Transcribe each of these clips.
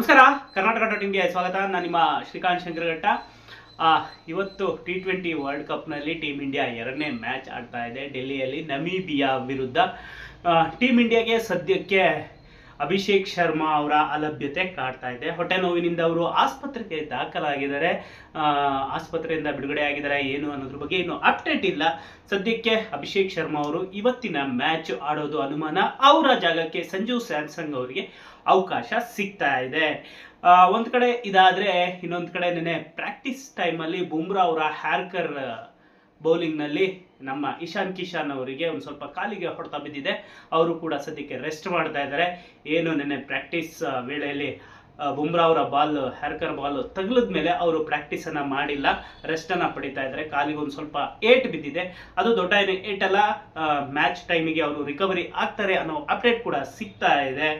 ನಮಸ್ಕಾರ Karnataka dot India ಸ್ವಾಗತ. ನಾನು ನಿಮ್ಮ ಶ್ರೀಕಾಂತ್ ಶಂಕರಘಟ್ಟ. ಇವತ್ತು ಟಿ ಟ್ವೆಂಟಿ ವರ್ಲ್ಡ್ ಕಪ್ನಲ್ಲಿ ಟೀಮ್ ಇಂಡಿಯಾ ಎರಡನೇ ಮ್ಯಾಚ್ ಆಡ್ತಾ ಇದೆ. ಡೆಲ್ಲಿಯಲ್ಲಿ ನಮೀಬಿಯಾ ವಿರುದ್ಧ. ಟೀಮ್ ಇಂಡಿಯಾಗೆ ಸದ್ಯಕ್ಕೆ ಅಭಿಷೇಕ್ ಶರ್ಮಾ ಅವರ ಅಲಭ್ಯತೆ ಕಾಡ್ತಾ ಇದೆ. ಹೊಟ್ಟೆ ನೋವಿನಿಂದ ಅವರು ಆಸ್ಪತ್ರೆಗೆ ದಾಖಲಾಗಿದ್ದಾರೆ. ಆಸ್ಪತ್ರೆಯಿಂದ ಬಿಡುಗಡೆ ಆಗಿದ್ದಾರೆ. ಏನು ಅನ್ನೋದ್ರ ಬಗ್ಗೆ ಇನ್ನು ಅಪ್ಡೇಟ್ ಇಲ್ಲ. ಸದ್ಯಕ್ಕೆ ಅಭಿಷೇಕ್ ಶರ್ಮಾ ಅವರು ಇವತ್ತಿನ ಮ್ಯಾಚ್ ಆಡೋದು ಅನುಮಾನ. ಅವರ ಜಾಗಕ್ಕೆ ಸಂಜು ಸ್ಯಾಮ್ಸಂಗ್ ಅವರಿಗೆ ಅವಕಾಶ ಸಿಗ್ತಾ ಇದೆ. ಒಂದ್ ಕಡೆ ಇದಾದ್ರೆ ಇನ್ನೊಂದು ಕಡೆ ನೆನೆ ಪ್ರಾಕ್ಟೀಸ್ ಟೈಮಲ್ಲಿ ಬುಮ್ರಾ ಅವರ ಹ್ಯಾರ್ಕರ್ ಬೌಲಿಂಗ್ನಲ್ಲಿ ನಮ್ಮ ಇಶಾನ್ ಕಿಶಾನ್ ಅವರಿಗೆ ಒಂದು ಸ್ವಲ್ಪ ಕಾಲಿಗೆ ಹೊಡೆತ ಬಿದ್ದಿದೆ. ಅವರು ಕೂಡ ಸದ್ಯಕ್ಕೆ ರೆಸ್ಟ್ ಮಾಡ್ತಾ ಇದ್ದಾರೆ. ಏನು ನೆನೆ ಪ್ರಾಕ್ಟೀಸ್ ವೇಳೆಯಲ್ಲಿ ಬುಮ್ರಾ ಅವರ ಬಾಲ್ ಹ್ಯಾರ್ಕರ್ ಬಾಲ್ ತಗಲದ ಮೇಲೆ ಅವರು ಪ್ರಾಕ್ಟೀಸ್ ಅನ್ನ ಮಾಡಿಲ್ಲ. ರೆಸ್ಟ್ ಅನ್ನ ಪಡಿತಾ ಇದ್ದಾರೆ. ಕಾಲಿಗೆ ಒಂದು ಸ್ವಲ್ಪ ಏಟ್ ಬಿದ್ದಿದೆ. ಅದು ದೊಡ್ಡ ಏನು ಏಟಲ್ಲ ಮ್ಯಾಚ್ ಟೈಮಿಗೆ ಅವರು ರಿಕವರಿ ಆಗ್ತಾರೆ ಅನ್ನೋ ಅಪ್ಡೇಟ್ ಕೂಡ ಸಿಗ್ತಾ ಇದೆ.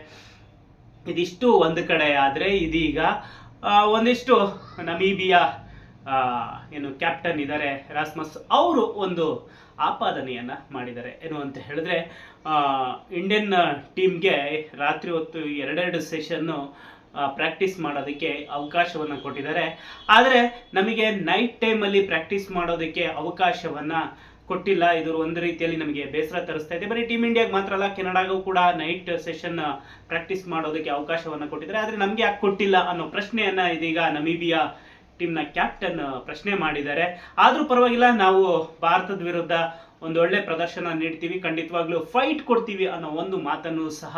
ಇದಿಷ್ಟು ಒಂದು ಕಡೆ ಆದರೆ ಇದೀಗ ಒಂದಿಷ್ಟು ನಮೀಬಿಯಾ ಏನು ಕ್ಯಾಪ್ಟನ್ ಇದ್ದಾರೆ ರಾಸ್ಮಸ್ ಅವರು ಒಂದು ಆಪಾದನೆಯನ್ನು ಮಾಡಿದ್ದಾರೆ. ಏನು ಅಂತ ಹೇಳಿದ್ರೆ ಇಂಡಿಯನ್ ಟೀಮ್ಗೆ ರಾತ್ರಿ ಹೊತ್ತು ಎರಡೆರಡು ಸೆಷನ್ನು ಪ್ರಾಕ್ಟೀಸ್ ಮಾಡೋದಕ್ಕೆ ಅವಕಾಶವನ್ನು ಕೊಟ್ಟಿದ್ದಾರೆ. ಆದರೆ ನಮಗೆ ನೈಟ್ ಟೈಮಲ್ಲಿ ಪ್ರಾಕ್ಟೀಸ್ ಮಾಡೋದಕ್ಕೆ ಅವಕಾಶವನ್ನು ಕೊಟ್ಟಿಲ್ಲ. ಇದು ಒಂದು ರೀತಿಯಲ್ಲಿ ನಮಗೆ ಬೇಸರ ತರಿಸ್ತಾ ಇದೆ. ಬರೀ ಟೀಮ್ ಇಂಡಿಯಾಗೆ ಮಾತ್ರ ಅಲ್ಲ, ಕೆನಡಾಗೂ ಕೂಡ ನೈಟ್ ಸೆಷನ್ ಪ್ರಾಕ್ಟೀಸ್ ಮಾಡೋದಕ್ಕೆ ಅವಕಾಶವನ್ನು ಕೊಟ್ಟಿದ್ದಾರೆ. ಆದರೆ ನಮಗೆ ಯಾಕೆ ಕೊಟ್ಟಿಲ್ಲ ಅನ್ನೋ ಪ್ರಶ್ನೆಯನ್ನು ಇದೀಗ ನಮೀಬಿಯಾ ಟೀಮ್ನ ಕ್ಯಾಪ್ಟನ್ ಪ್ರಶ್ನೆ ಮಾಡಿದ್ದಾರೆ. ಆದರೂ ಪರವಾಗಿಲ್ಲ, ನಾವು ಭಾರತದ ವಿರುದ್ಧ ಒಂದು ಒಳ್ಳೆ ಪ್ರದರ್ಶನ ನೀಡ್ತೀವಿ. ಖಂಡಿತವಾಗ್ಲೂ ಫೈಟ್ ಕೊಡ್ತೀವಿ ಅನ್ನೋ ಒಂದು ಮಾತನ್ನು ಸಹ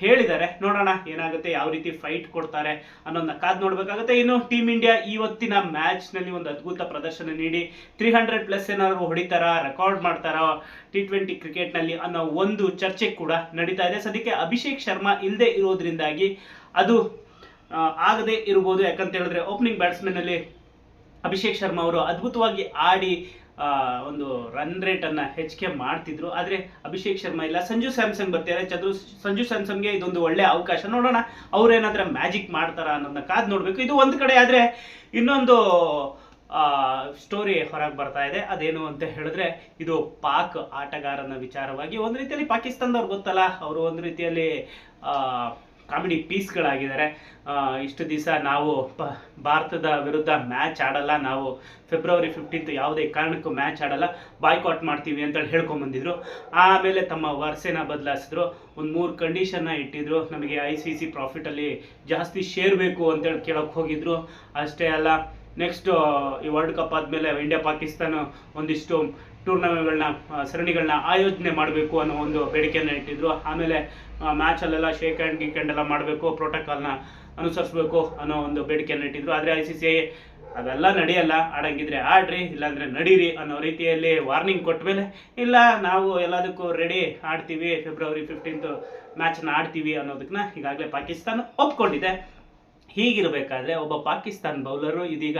ಹೇಳಿದ್ದಾರೆ. ನೋಡೋಣ ಏನಾಗುತ್ತೆ, ಯಾವ ರೀತಿ ಫೈಟ್ ಕೊಡ್ತಾರೆ ಅನ್ನೋದನ್ನ ಕಾದ್ ನೋಡ್ಬೇಕಾಗುತ್ತೆ. ಇನ್ನು ಟೀಮ್ ಇಂಡಿಯಾ ಇವತ್ತಿನ ಮ್ಯಾಚ್ನಲ್ಲಿ ಒಂದು ಅದ್ಭುತ ಪ್ರದರ್ಶನ ನೀಡಿ ತ್ರೀ ಹಂಡ್ರೆಡ್ ಪ್ಲಸ್ ಏನಾದ್ರು ಹೊಡಿತಾರ ರೆಕಾರ್ಡ್ ಮಾಡ್ತಾರ ಟಿ ಟ್ವೆಂಟಿ ಕ್ರಿಕೆಟ್ನಲ್ಲಿ ಅನ್ನೋ ಒಂದು ಚರ್ಚೆ ಕೂಡ ನಡೀತಾ ಇದೆ. ಸದ್ಯಕ್ಕೆ ಅಭಿಷೇಕ್ ಶರ್ಮಾ ಇಲ್ಲದೆ ಇರೋದ್ರಿಂದಾಗಿ ಅದು ಆಗದೆ ಇರಬಹುದು ಯಾಕಂತ ಹೇಳಿದ್ರೆ ಓಪನಿಂಗ್ ಬ್ಯಾಟ್ಸ್ಮನ್ ಅಲ್ಲಿ ಅಭಿಷೇಕ್ ಶರ್ಮಾ ಅವರು ಅದ್ಭುತವಾಗಿ ಆಡಿ ಒಂದು ರನ್ ರೇಟ್ ಅನ್ನ ಹೆಚ್ಚಿಗೆ ಮಾಡ್ತಿದ್ರು. ಆದ್ರೆ ಅಭಿಷೇಕ್ ಶರ್ಮಾ ಇಲ್ಲ. ಸಂಜು ಸ್ಯಾಮ್ಸಂಗ್ ಬರ್ತಾರೆ. ಚದು ಸಂಜು ಸ್ಯಾಮ್ಸಂಗ್ಗೆ ಇದೊಂದು ಒಳ್ಳೆ ಅವಕಾಶ. ನೋಡೋಣ ಅವ್ರೇನಾದ್ರೆ ಮ್ಯಾಜಿಕ್ ಮಾಡ್ತಾರ ಅನ್ನೋದನ್ನ ಕಾದ್ ನೋಡ್ಬೇಕು. ಇದು ಒಂದು ಕಡೆ ಆದ್ರೆ ಇನ್ನೊಂದು ಸ್ಟೋರಿ ಹೊರಗೆ ಬರ್ತಾ ಇದೆ. ಅದೇನು ಅಂತ ಹೇಳಿದ್ರೆ ಇದು ಪಾಕ್ ಆಟಗಾರನ ವಿಚಾರವಾಗಿ ಒಂದು ರೀತಿಯಲ್ಲಿ ಪಾಕಿಸ್ತಾನದವ್ರು ಗೊತ್ತಲ್ಲ. ಅವರು ಒಂದು ರೀತಿಯಲ್ಲಿ ಕಾಮಿಡಿ ಪೀಸ್ಗಳಾಗಿದ್ದಾರೆ ಇಷ್ಟು ದಿವಸ ನಾವು ಭಾರತದ ವಿರುದ್ಧ ಮ್ಯಾಚ್ ಆಡಲ್ಲ. ನಾವು ಫೆಬ್ರವರಿ ಫಿಫ್ಟೀನ್ತ್ ಯಾವುದೇ ಕಾರಣಕ್ಕೂ ಮ್ಯಾಚ್ ಆಡಲ್ಲ. ಬಾಯ್ಕಾಟ್ ಮಾಡ್ತೀವಿ ಅಂತೇಳಿ ಹೇಳ್ಕೊಂಬಂದಿದ್ರು. ಆಮೇಲೆ ತಮ್ಮ ವರ್ಸೆನ ಬದಲಾಯಿಸಿದ್ರು. ಒಂದು ಮೂರು ಕಂಡೀಷನ್ನ ಇಟ್ಟಿದ್ರು. ನಮಗೆ ಐ ಸಿ ಸಿ ಪ್ರಾಫಿಟಲ್ಲಿ ಜಾಸ್ತಿ ಶೇರ್ ಬೇಕು ಅಂತೇಳಿ ಕೇಳೋಕ್ಕೆ ಹೋಗಿದ್ರು. ಅಷ್ಟೇ ಅಲ್ಲ ನೆಕ್ಸ್ಟು ಈ ವರ್ಲ್ಡ್ ಕಪ್ ಆದಮೇಲೆ ಇಂಡಿಯಾ ಪಾಕಿಸ್ತಾನ ಒಂದಿಷ್ಟು ಟೂರ್ನಮೆಂಟ್ಗಳನ್ನ ಸರಣಿಗಳನ್ನ ಆಯೋಜನೆ ಮಾಡಬೇಕು ಅನ್ನೋ ಒಂದು ಬೇಡಿಕೆಯನ್ನು ಇಟ್ಟಿದ್ರು. ಆಮೇಲೆ ಮ್ಯಾಚಲ್ಲೆಲ್ಲ ಶೇಕ್ ಹ್ಯಾಂಡ್ ಗಿಕ್ ಹ್ಯಾಂಡ್ ಎಲ್ಲ ಮಾಡಬೇಕು ಪ್ರೋಟೋಕಾಲ್ನ ಅನುಸರಿಸಬೇಕು ಅನ್ನೋ ಒಂದು ಬೇಡಿಕೆಯನ್ನು ಇಟ್ಟಿದ್ರು. ಆದರೆ ಐ ಸಿ ಸಿ ಅದೆಲ್ಲ ನಡೆಯಲ್ಲ. ಆಡಂಗಿದ್ರೆ ಆಡ್ರಿ, ಇಲ್ಲಾಂದ್ರೆ ನಡೀರಿ ಅನ್ನೋ ರೀತಿಯಲ್ಲಿ ವಾರ್ನಿಂಗ್ ಕೊಟ್ಟ ಮೇಲೆ, ಇಲ್ಲ, ನಾವು ಎಲ್ಲದಕ್ಕೂ ರೆಡಿ ಆಡ್ತೀವಿ. ಫೆಬ್ರವರಿ ಫಿಫ್ಟೀನ್ತ್ ಮ್ಯಾಚನ್ನ ಆಡ್ತೀವಿ ಅನ್ನೋದಕ್ಕನ್ನ ಈಗಾಗಲೇ ಪಾಕಿಸ್ತಾನ ಒಪ್ಕೊಂಡಿದೆ. ಹೀಗಿರಬೇಕಾದ್ರೆ ಒಬ್ಬ ಪಾಕಿಸ್ತಾನ್ ಬೌಲರು ಇದೀಗ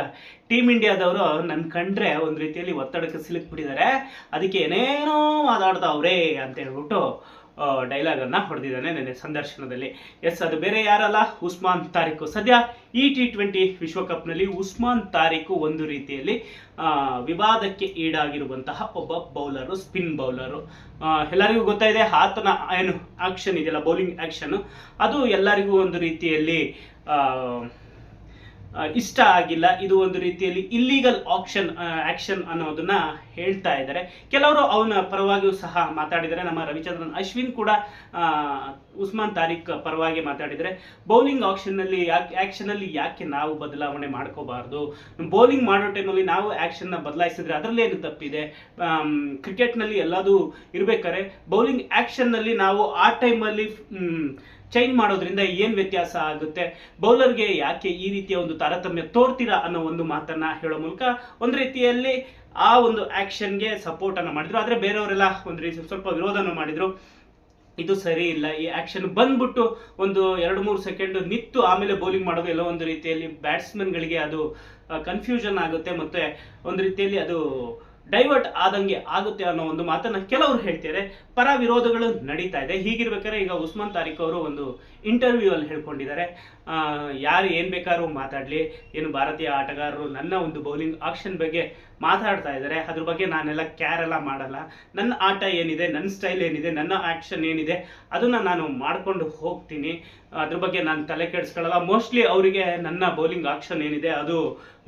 ಟೀಮ್ ಇಂಡಿಯಾದವರು ನನ್ನ ಕಂಡ್ರೆ ಒಂದು ರೀತಿಯಲ್ಲಿ ಒತ್ತಡಕ್ಕೆ ಸಿಲುಕ್ಬಿಟ್ಟಿದ್ದಾರೆ. ಅದಕ್ಕೆ ಏನೇನೋ ಮಾತಾಡ್ತಾವ್ರೆ ಅಂತ ಹೇಳ್ಬಿಟ್ಟು ಡೈಲಾಗನ್ನು ಹೊಡೆದಿದ್ದಾನೆ ನೆನ್ನೆ ಸಂದರ್ಶನದಲ್ಲಿ. ಎಸ್, ಅದು ಬೇರೆ ಯಾರಲ್ಲ? ಉಸ್ಮಾನ್ ತಾರೀಕು. ಸದ್ಯ ಈ ಟಿ ಟ್ವೆಂಟಿ ವಿಶ್ವಕಪ್ನಲ್ಲಿ ಉಸ್ಮಾನ್ ತಾರೀಕು ಒಂದು ರೀತಿಯಲ್ಲಿ ವಿವಾದಕ್ಕೆ ಈಡಾಗಿರುವಂತಹ ಒಬ್ಬ ಬೌಲರು, ಸ್ಪಿನ್ ಬೌಲರು. ಎಲ್ಲರಿಗೂ ಗೊತ್ತಾಯಿದೆ, ಆತನ ಏನು ಆಕ್ಷನ್ ಇದೆಯಲ್ಲ, ಬೌಲಿಂಗ್ ಆಕ್ಷನ್. ಅದು ಎಲ್ಲರಿಗೂ ಒಂದು ರೀತಿಯಲ್ಲಿ ಇಷ್ಟ ಆಗಿಲ್ಲ. ಇದು ಒಂದು ರೀತಿಯಲ್ಲಿ ಇಲ್ಲೀಗಲ್ ಆಕ್ಷನ್ ಆಕ್ಷನ್ ಅನ್ನೋದನ್ನ ಹೇಳ್ತಾ ಇದ್ದಾರೆ. ಕೆಲವರು ಅವನ ಪರವಾಗಿಯೂ ಸಹ ಮಾತಾಡಿದರೆ ನಮ್ಮ ರವಿಚಂದ್ರನ್ ಅಶ್ವಿನ್ ಕೂಡ ಉಸ್ಮಾನ್ ತಾರಿಕ್ ಪರವಾಗಿ ಮಾತಾಡಿದರೆ ಬೌಲಿಂಗ್ ಆಕ್ಷನ್ನಲ್ಲಿ ಯಾಕೆ ಆ್ಯಕ್ಷನಲ್ಲಿ ಯಾಕೆ ನಾವು ಬದಲಾವಣೆ ಮಾಡ್ಕೋಬಾರ್ದು? ಬೌಲಿಂಗ್ ಮಾಡೋ ಟೈಮಲ್ಲಿ ನಾವು ಆ್ಯಕ್ಷನ್ನ ಬದಲಾಯಿಸಿದ್ರೆ ಅದರಲ್ಲಿ ಏನು ತಪ್ಪಿದೆ? ಕ್ರಿಕೆಟ್ನಲ್ಲಿ ಎಲ್ಲದೂ ಇರಬೇಕಾರೆ ಬೌಲಿಂಗ್ ಆ್ಯಕ್ಷನ್ನಲ್ಲಿ ನಾವು ಆ ಟೈಮಲ್ಲಿ ಚೇಂಜ್ ಮಾಡೋದ್ರಿಂದ ಏನು ವ್ಯತ್ಯಾಸ ಆಗುತ್ತೆ? ಬೌಲರ್ಗೆ ಯಾಕೆ ಈ ರೀತಿಯ ಒಂದು ತಾರತಮ್ಯ ತೋರ್ತೀರಾ ಅನ್ನೋ ಒಂದು ಮಾತನ್ನ ಹೇಳೋ ಮೂಲಕ ಒಂದು ರೀತಿಯಲ್ಲಿ ಆ ಒಂದು ಆ್ಯಕ್ಷನ್ಗೆ ಸಪೋರ್ಟ್ ಮಾಡಿದರು ಮಾಡಿದ್ರು. ಆದರೆ ಬೇರೆಯವರೆಲ್ಲ ಒಂದು ರೀತಿ ಸ್ವಲ್ಪ ವಿರೋಧನ ಮಾಡಿದ್ರು. ಇದು ಸರಿ ಇಲ್ಲ. ಈ ಆಕ್ಷನ್ ಬಂದ್ಬಿಟ್ಟು ಒಂದು ಎರಡು ಮೂರು ಸೆಕೆಂಡ್ ನಿತ್ತು ಆಮೇಲೆ ಬೌಲಿಂಗ್ ಮಾಡೋದು ಎಲ್ಲೋ ಒಂದು ರೀತಿಯಲ್ಲಿ ಬ್ಯಾಟ್ಸ್ಮನ್ಗಳಿಗೆ ಅದು ಕನ್ಫ್ಯೂಷನ್ ಆಗುತ್ತೆ ಮತ್ತೆ ಒಂದು ರೀತಿಯಲ್ಲಿ ಅದು ಡೈವರ್ಟ್ ಆದಂಗೆ ಆಗುತ್ತೆ ಅನ್ನೋ ಒಂದು ಮಾತನ್ನ ಕೆಲವರು ಹೇಳ್ತಾರೆ ಪರ ವಿರೋಧಗಳು ನಡೀತಾ ಇದೆ. ಹೀಗಿರ್ಬೇಕಾದ್ರೆ ಈಗ ಉಸ್ಮಾನ್ ತಾರಿಕ್ ಅವರು ಒಂದು ಇಂಟರ್ವ್ಯೂ ಅಲ್ಲಿ ಹೇಳ್ಕೊಂಡಿದ್ದಾರೆ ಯಾರು ಏನು ಬೇಕಾದ್ರೂ ಮಾತಾಡಲಿ, ಏನು ಭಾರತೀಯ ಆಟಗಾರರು ನನ್ನ ಒಂದು ಬೌಲಿಂಗ್ ಆಕ್ಷನ್ ಬಗ್ಗೆ ಮಾತಾಡ್ತಾ ಇದ್ದಾರೆ. ಅದ್ರ ಬಗ್ಗೆ ನಾನೆಲ್ಲ ಕ್ಯಾರ್ ಎಲ್ಲ ಮಾಡಲ್ಲ. ನನ್ನ ಆಟ ಏನಿದೆ, ನನ್ನ ಸ್ಟೈಲ್ ಏನಿದೆ, ನನ್ನ ಆ್ಯಕ್ಷನ್ ಏನಿದೆ, ಅದನ್ನು ನಾನು ಮಾಡ್ಕೊಂಡು ಹೋಗ್ತೀನಿ. ಅದ್ರ ಬಗ್ಗೆ ನಾನು ತಲೆ ಕೆಡಿಸ್ಕೊಳ್ಳಲ್ಲ. ಮೋಸ್ಟ್ಲಿ ಅವರಿಗೆ ನನ್ನ ಬೌಲಿಂಗ್ ಆಕ್ಷನ್ ಏನಿದೆ, ಅದು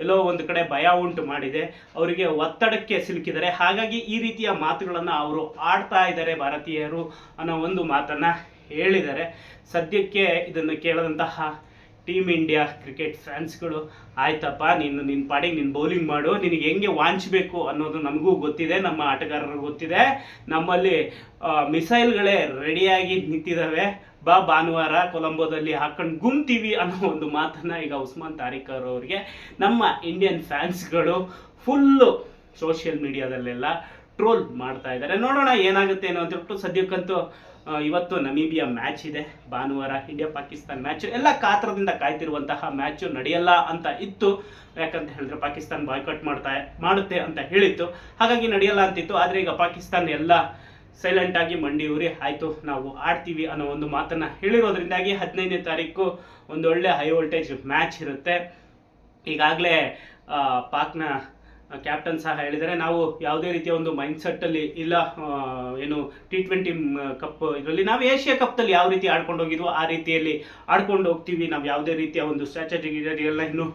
ಎಲ್ಲೋ ಒಂದು ಕಡೆ ಭಯ ಉಂಟು ಮಾಡಿದೆ. ಅವರಿಗೆ ಒತ್ತಡಕ್ಕೆ ಸಿಲುಕಿದ್ದಾರೆ. ಹಾಗಾಗಿ ಈ ರೀತಿಯ ಮಾತುಗಳನ್ನು ಅವರು ಆಡ್ತಾ ಇದ್ದಾರೆ ಭಾರತೀಯರು ಅನ್ನೋ ಒಂದು ಮಾತನ್ನು ಹೇಳಿದ್ದಾರೆ. ಸದ್ಯಕ್ಕೆ ಇದನ್ನು ಕೇಳದಂತಹ ಟೀಮ್ ಇಂಡಿಯಾ ಕ್ರಿಕೆಟ್ ಫ್ಯಾನ್ಸ್ಗಳು ಆಯ್ತಪ್ಪ, ನೀನು ನಿನ್ನ ಪಾಡಿಗೆ ನೀನು ಬೌಲಿಂಗ್ ಮಾಡು. ನಿನಗೆ ಹೆಂಗೆ ವಾಂಚ್ಬೇಕು ಅನ್ನೋದು ನಮಗೂ ಗೊತ್ತಿದೆ, ನಮ್ಮ ಆಟಗಾರರಿಗೂ ಗೊತ್ತಿದೆ. ನಮ್ಮಲ್ಲಿ ಮಿಸೈಲ್ಗಳೇ ರೆಡಿಯಾಗಿ ನಿಂತಿದ್ದಾವೆ ಬಾ, ಭಾನುವಾರ ಕೊಲಂಬೋದಲ್ಲಿ ಹಾಕೊಂಡು ಗುಮ್ತೀವಿ ಅನ್ನೋ ಒಂದು ಮಾತನ್ನು ಈಗ ಉಸ್ಮಾನ್ ತಾರಿಕ್ ಅವರಿಗೆ ನಮ್ಮ ಇಂಡಿಯನ್ ಫ್ಯಾನ್ಸ್ಗಳು ಫುಲ್ಲು ಸೋಷಿಯಲ್ ಮೀಡಿಯಾದಲ್ಲೆಲ್ಲ ಟ್ರೋಲ್ ಮಾಡ್ತಾ ಇದ್ದಾರೆ. ನೋಡೋಣ ಏನಾಗುತ್ತೆ ಏನೋ ಅಂತ ಹೇಳ್ಬಿಟ್ಟು ಸದ್ಯಕ್ಕಂತೂ ಇವತ್ತು ನಮೀಬಿಯಾ ಮ್ಯಾಚ್ ಇದೆ. ಭಾನುವಾರ ಇಂಡಿಯಾ ಪಾಕಿಸ್ತಾನ್ ಮ್ಯಾಚ್ ಎಲ್ಲ ಕಾತ್ರದಿಂದ ಕಾಯ್ತಿರುವಂತಹ ಮ್ಯಾಚು ನಡೆಯಲ್ಲ ಅಂತ ಇತ್ತು. ಯಾಕಂತ ಹೇಳಿದ್ರೆ ಪಾಕಿಸ್ತಾನ್ ಬಾಯ್ಕಟ್ ಮಾಡ್ತಾ, ಮಾಡುತ್ತೆ ಅಂತ ಹೇಳಿತ್ತು. ಹಾಗಾಗಿ ನಡೆಯಲ್ಲ ಅಂತಿತ್ತು ಆದರೆ ಈಗ ಪಾಕಿಸ್ತಾನ್ ಎಲ್ಲ ಸೈಲೆಂಟ್ ಆಗಿ ಮಂಡಿ ಉರಿ ಆಯ್ತು. ನಾವು ಆಡ್ತೀವಿ ಅನ್ನೋ ಒಂದು ಮಾತನ್ನ ಹೇಳಿರೋದ್ರಿಂದಾಗಿ ಹದಿನೈದನೇ ತಾರೀಕು ಒಂದು ಒಳ್ಳೆ ಹೈ ವೋಲ್ಟೇಜ್ ಮ್ಯಾಚ್ ಇರುತ್ತೆ. ಈಗಾಗಲೇ ಪಾಕ್ನ ಕ್ಯಾಪ್ಟನ್ ಸಹ ಹೇಳಿದ್ದಾರೆ. ನಾವು ಯಾವುದೇ ರೀತಿಯ ಒಂದು ಮೈಂಡ್ ಅಲ್ಲಿ ಇಲ್ಲ ಏನು ಟಿ ಟ್ವೆಂಟಿ ಕಪ್ ಇದರಲ್ಲಿ. ನಾವು ಏಷ್ಯಾ ಕಪ್ದಲ್ಲಿ ಯಾವ ರೀತಿ ಆಡ್ಕೊಂಡು ಹೋಗಿದ್ವೋ ಆ ರೀತಿಯಲ್ಲಿ ಆಡ್ಕೊಂಡು ಹೋಗ್ತೀವಿ. ನಾವು ಯಾವುದೇ ರೀತಿಯ ಒಂದು ಸ್ಟ್ರಾಟಜಿ ಎಲ್ಲ ಇನ್ನೂ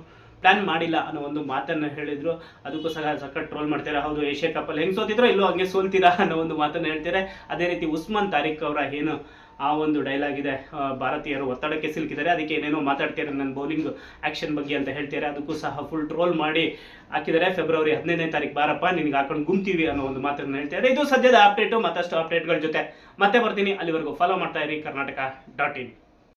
ಪ್ಲ್ಯಾನ್ ಮಾಡಿಲ್ಲ ಅನ್ನೋ ಒಂದು ಮಾತನ್ನ ಹೇಳಿದರು. ಅದಕ್ಕೂ ಸಹ ಸಖತ್ ಟ್ರೋಲ್ ಮಾಡ್ತಾರೆ? ಹೌದು ಏಷ್ಯಾ ಕಪ್ಪಲ್ಲಿ ಹೆಂಗ್ ಸೋತಿದ್ರೋ ಇಲ್ಲೋ ಹಂಗೆ ಸೋಲ್ತೀರಾ ಅನ್ನೋ ಒಂದು ಮಾತನ್ನ ಹೇಳ್ತಾರೆ? ಅದೇ ರೀತಿ ಉಸ್ಮಾನ್ ತಾರಿಕ್ ಅವರ ಏನು ಆ ಒಂದು ಡೈಲಾಗ್ ಇದೆ. ಭಾರತೀಯರು ಒತ್ತಡಕ್ಕೆ ಸಿಲುಕಿದ್ದಾರೆ. ಅದಕ್ಕೆ ಏನೇನೋ ಮಾತಾಡ್ತಾರೆ ನನ್ನ ಬೌಲಿಂಗ್ ಆಕ್ಷನ್ ಬಗ್ಗೆ ಅಂತ ಹೇಳ್ತಾರೆ ಅದಕ್ಕೂ ಸಹ ಫುಲ್ ಟ್ರೋಲ್ ಮಾಡಿ ಹಾಕಿದ್ದಾರೆ. ಫೆಬ್ರವರಿ ಹದಿನೈದನೇ ತಾರೀಕು ಬಾರಪ್ಪ, ನಿನಗೆ ಹಾಕೊಂಡು ಗುಮ್ತೀವಿ ಅನ್ನೋ ಒಂದು ಮಾತನ್ನು ಹೇಳ್ತಾರೆ ಇದು ಸದ್ಯದ ಅಪ್ಡೇಟು ಮತ್ತಷ್ಟು ಅಪ್ಡೇಟ್ಗಳ ಜೊತೆ. ಮತ್ತೆ ಬರ್ತೀನಿ. ಅಲ್ಲಿವರೆಗೂ ಫಾಲೋ ಮಾಡ್ತಾ ಇರಿ. Karnataka dot in.